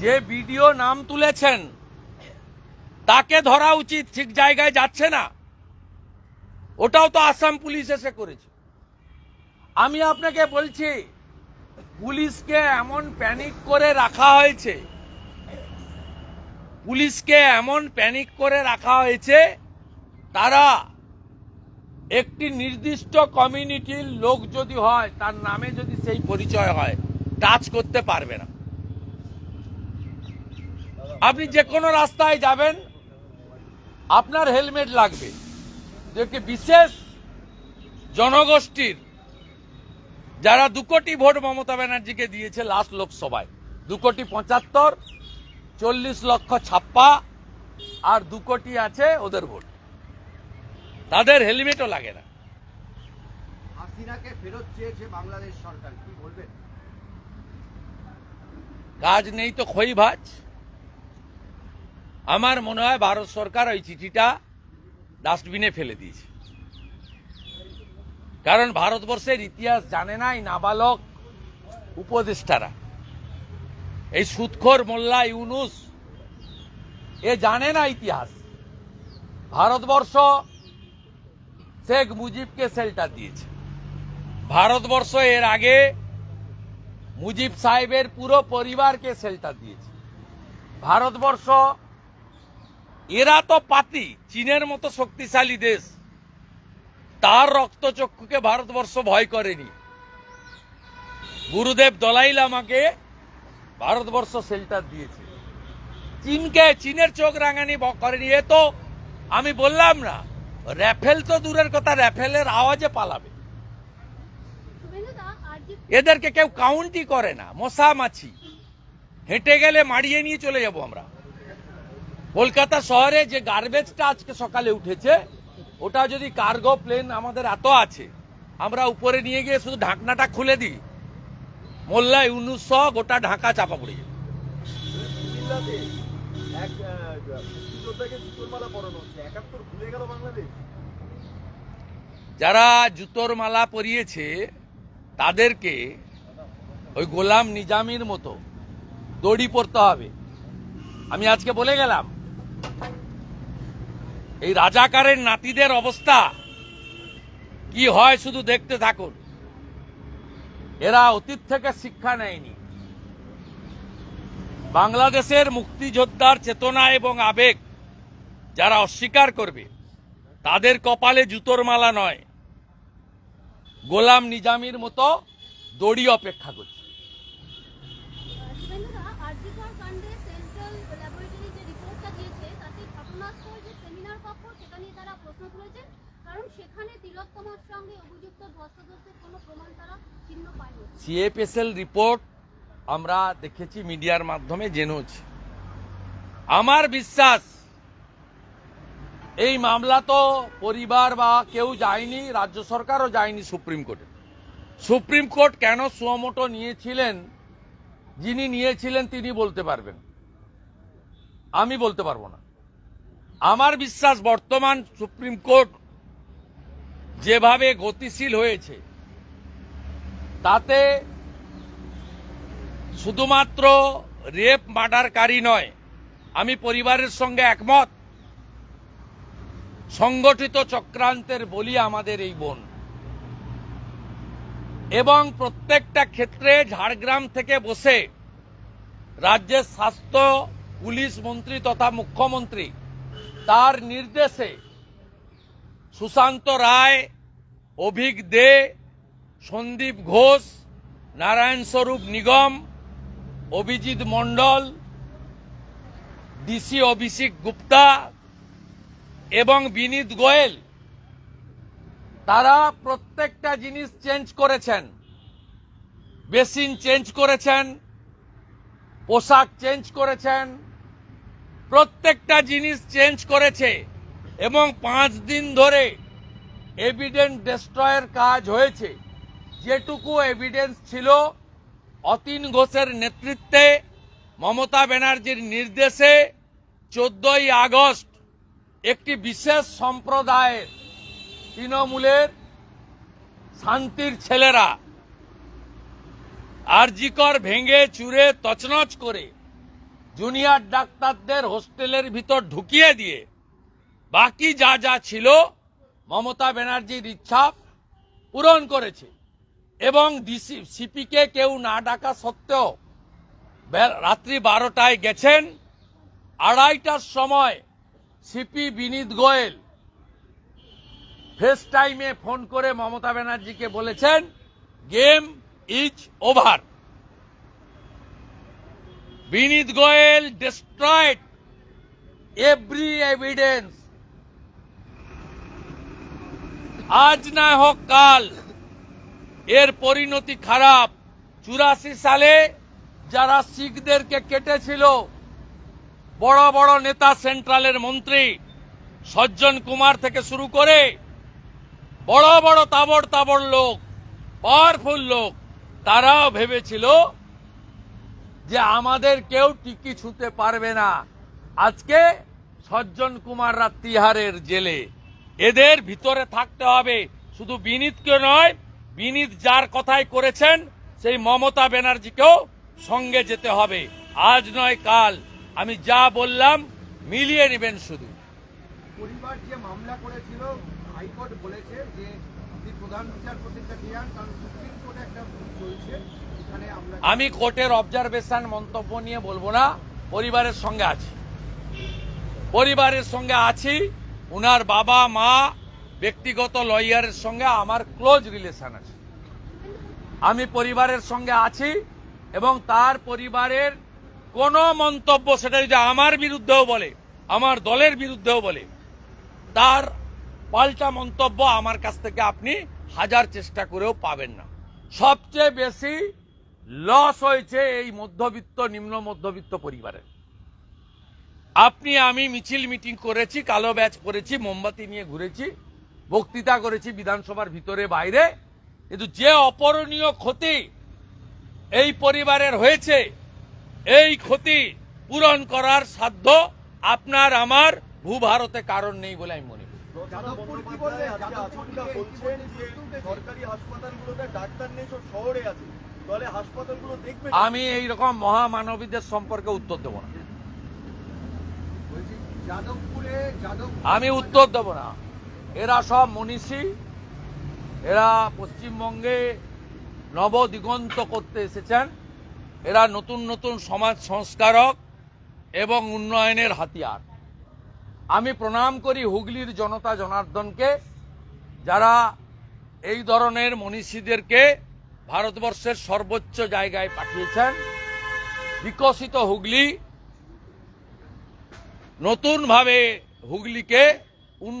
যে ভিডিও নাম তুলেছেন, তাকে ধরা উচিত, ঠিক জায়গায় যাচ্ছে না। ওটাও তো আসাম পুলিশ এসে করেছে। আমি আপনাকে বলছি, পুলিশকে এমন প্যানিক করে রাখা হয়েছে, পুলিশকে এমন প্যানিক করে রাখা হয়েছে, তারা একটি নির্দিষ্ট কমিউনিটির লোক যদি হয়, তার নামে যদি সেই পরিচয় হয় টাচ করতে পারবে না। আপনি যে কোনো রাস্তায় যাবেন আপনার হেলমেট লাগবে। দেখে বিশেষ জনগোষ্ঠীর যারা দু কোটি ভোট মমতা ব্যানার্জিকে দিয়েছে লাস্ট লোকসভায় দু কোটি পঁচাত্তর চল্লিশ লক্ষ ছাপ্পা আর দু কোটি আছে ওদের ভোট। তাদের হেলমেটও লাগে না। হাসিনাকে ফেরত চেয়েছে বাংলাদেশ সরকার কি বলবেন? কাজ নেই তো খই ভাজ। আমার মনে হয় ভারত সরকার ওই চিঠিটা ডাস্টবিনে ফেলে দিয়েছে। কারণ ভারতবর্ষের ইতিহাস জানে নাই নাবালক উপদেষ্টারা। এই সুৎখর মোল্লা ইউনুস, এ জানে না ইতিহাস। ভারতবর্ষ শেখ মুজিবকে শেল্টার দিয়েছে। ভারতবর্ষ এর আগে মুজিব সাহেবের পুরো পরিবারকে শেল্টার দিয়েছে। ভারতবর্ষ এরা তো পাতি, চীনের মতো শক্তিশালী দেশ। তার রক্তচক্ষুকে ভারতবর্ষ ভয় করেনি। গুরুদেব দলাই লামাকে ভারতবর্ষ শেল্টার দিয়েছে। চীনকে চীনের চোখ রাঙানি করেনি। এ তো আমি বললাম না র্যাফেল তো দূরের কথা র্যাফেলের আওয়াজে পালাবে। এদেরকে কেউ কাউন্টই করে না মশা মাছি হেঁটে গেলে মারিয়ে নিয়ে চলে যাব আমরা। কলকাতা শহরে যে গার্বেজটা আজকে সকালে উঠেছে ওটা যদি কার্গো প্লেন আমাদের এত আছে আমরা উপরে নিয়ে গিয়ে শুধু ঢাকনাটা খুলে দিই মোল্লা ইউনুস গোটা ঢাকা চাপা পড়ে যাবে। যারা জুতোর মালা পরিয়েছে তাদেরকে ওই গোলাম নিজামির মতো দড়ি পড়তে হবে। আমি আজকে বলে গেলাম এই রাজাকারের নাতিদের অবস্থা কি হয় শুধু দেখতে থাকুন। এরা অতীত থেকে শিক্ষা নেয়নি। বাংলাদেশের মুক্তিযোদ্ধার চেতনা এবং আবেগ যারা অস্বীকার করবে, তাদের কপালে জুতোর মালা নয়। গোলাম নিজামির মতো দড়ি অপেক্ষা করছে শুভেন্দুদা আরজিকর কাণ্ডে সেন্ট্রাল ল্যাবরেটরি যে রিপোর্টটা দিয়েছে তাতে ঘটনাস্থল যে সেমিনার কক্ষ সেটা নিয়ে তারা প্রশ্ন তুলেছেন কারণ সেখানে তিলোত্তমার সঙ্গে অভিযুক্ত ধস্তাধস্তির কোনো প্রমাণ তারা চিহ্ন পায়নি সিএফএসএল রিপোর্ট আমরা দেখেছি মিডিয়ার মাধ্যমে জেনেছি আমার বিশ্বাস, এই মামলা তো পরিবার বা কেউ যায়নি, রাজ্য সরকারও যায়নি সুপ্রিম কোর্টে। সুপ্রিম কোর্ট কেন সুমোটো নিয়েছিলেন, যিনি নিয়েছিলেন তিনি বলতে পারবেন। আমি বলতে পারব না। আমার বিশ্বাস, বর্তমান সুপ্রিম কোর্ট যেভাবে গতিশীল হয়েছে, তাতে শুধুমাত্র রেপ মার্ডারকারী নয়, আমি পরিবারের সঙ্গে একমত, সংগঠিত চক্রান্তের বলি আমাদের এই বোন। এবং প্রত্যেকটা ক্ষেত্রে ঝাড়গ্রাম থেকে বসে রাজ্যের স্বাস্থ্য, পুলিশ মন্ত্রী তথা মুখ্যমন্ত্রী তার নির্দেশে সুশান্ত রায়, অভিক দে, সন্দীপ ঘোষ, নারায়ণ স্বরূপ নিগম, অভিজিৎ মণ্ডল, ডিসি অভিষেক গুপ্তা এবং বিনীত গোয়েল। তারা প্রত্যেকটা জিনিস চেঞ্জ করেছেন। বেসিন চেঞ্জ করেছেন, পোশাক চেঞ্জ করেছেন, প্রত্যেকটা জিনিস চেঞ্জ করেছে। এবং পাঁচ দিন ধরে এভিডেন্স ডেস্ট্রয়ের কাজ হয়েছে। যেটুকু এভিডেন্স ছিল, অতীন ঘোষের নেতৃত্বে মমতা ব্যানার্জির নির্দেশে চোদ্দই আগস্ট একটি বিশেষ সম্প্রদায়ের তৃণমূলের শান্তির ছেলেরা আরজিকর ভেঙে চুরে তছনছ করে জুনিয়র ডাক্তারদের হোস্টেলের ভিতর ঢুকিয়ে দিয়ে বাকি যা যা ছিল, মমতা ব্যানার্জির ইচ্ছা পূরণ করেছে। এবং ডিসি সিপিকে কেউ না ডাকা সত্ত্বেও রাত্রি বারোটায় গেছেন। আড়াইটার সময় সিপি বিনীত গোয়েল ফেস টাইমে ফোন করে মমতা ব্যানার্জিকে বলেছেন game is over Vineet Goel destroyed every evidence আজ না হোক কাল। এর পরিণতি খারাপ। চুরাশি সালে যারা শিখদেরকে কেটেছিল, বড় বড় নেতা সেন্ট্রালের মন্ত্রী সজ্জন কুমার থেকে শুরু করে বড় বড় তাবড় তাবড় লোক পাওয়ারফুল লোক, তারাও ভেবেছিল যে আমাদের কেউ টিকি ছুঁতে পারবে না। আজকে সজ্জন কুমাররা তিহারের জেলে। এদের ভিতরে থাকতে হবে। শুধু বিনীতকে নয় বিনীত যার কথাই করেছেন সেই মমতা ব্যানার্জিকেও সঙ্গে যেতে হবে। আজ নয় কাল। আমি যা বললাম মিলিয়ে নেবেন শুধু। পরিবার যে মামলা করেছিল হাইকোর্ট বলেছে যে প্রধান বিচারপতির কাছে যান কারণ সুপ্রিম কোর্টে একটা চলছে আমি কোর্টের অবজারভেশন মন্তব্য নিয়ে বলব না পরিবারের সঙ্গে আছি। পরিবারের সঙ্গে আছি উনার বাবা, মা, ব্যক্তিগত লয়ারের সঙ্গে আমার ক্লোজ রিলেশন আছে। আমি পরিবারের সঙ্গে আছি এবং তার পরিবারের কোনো মন্তব্য সেটা যদি আমার বিরুদ্ধেও বলে, আমার দলের বিরুদ্ধেও বলে, তার পাল্টা মন্তব্য আমার কাছ থেকে আপনি হাজার চেষ্টা করেও পাবেন না। সবচেয়ে বেশি লস হয়েছে এই মধ্যবিত্ত, নিম্ন মধ্যবিত্ত পরিবারের। আপনি আমি মিছিল মিটিং করেছি কালো ব্যাচ করেছি মোমবাতি নিয়ে ঘুরেছি বক্তৃতা করেছি বিধানসভার ভিতরে বাইরে। কিন্তু যে অপরণীয় ক্ষতি এই পরিবারের হয়েছে এই ক্ষতি পূরণ করার সাধ্য আপনার আমার ভূভারতে কারণ নেই বলে আমি মনে করি। আমি এই রকম মহামানবীদের সম্পর্কে উত্তর দেব না। আমি উত্তর দেব না। এরা সব মনীষী। এরা পশ্চিমবঙ্গে নবদিগন্ত করতে এসেছেন। এরা নতুন নতুন সমাজ সংস্কারক এবং উন্নয়নের হাতিয়ার। আমি প্রণাম করি হুগলির জনতা জনার্দনকে, যারা এই ধরনের মনীষীদেরকে ভারতবর্ষের সর্বোচ্চ জায়গায় পাঠিয়েছেন। বিকশিত হুগলি নতুনভাবে হুগলিকে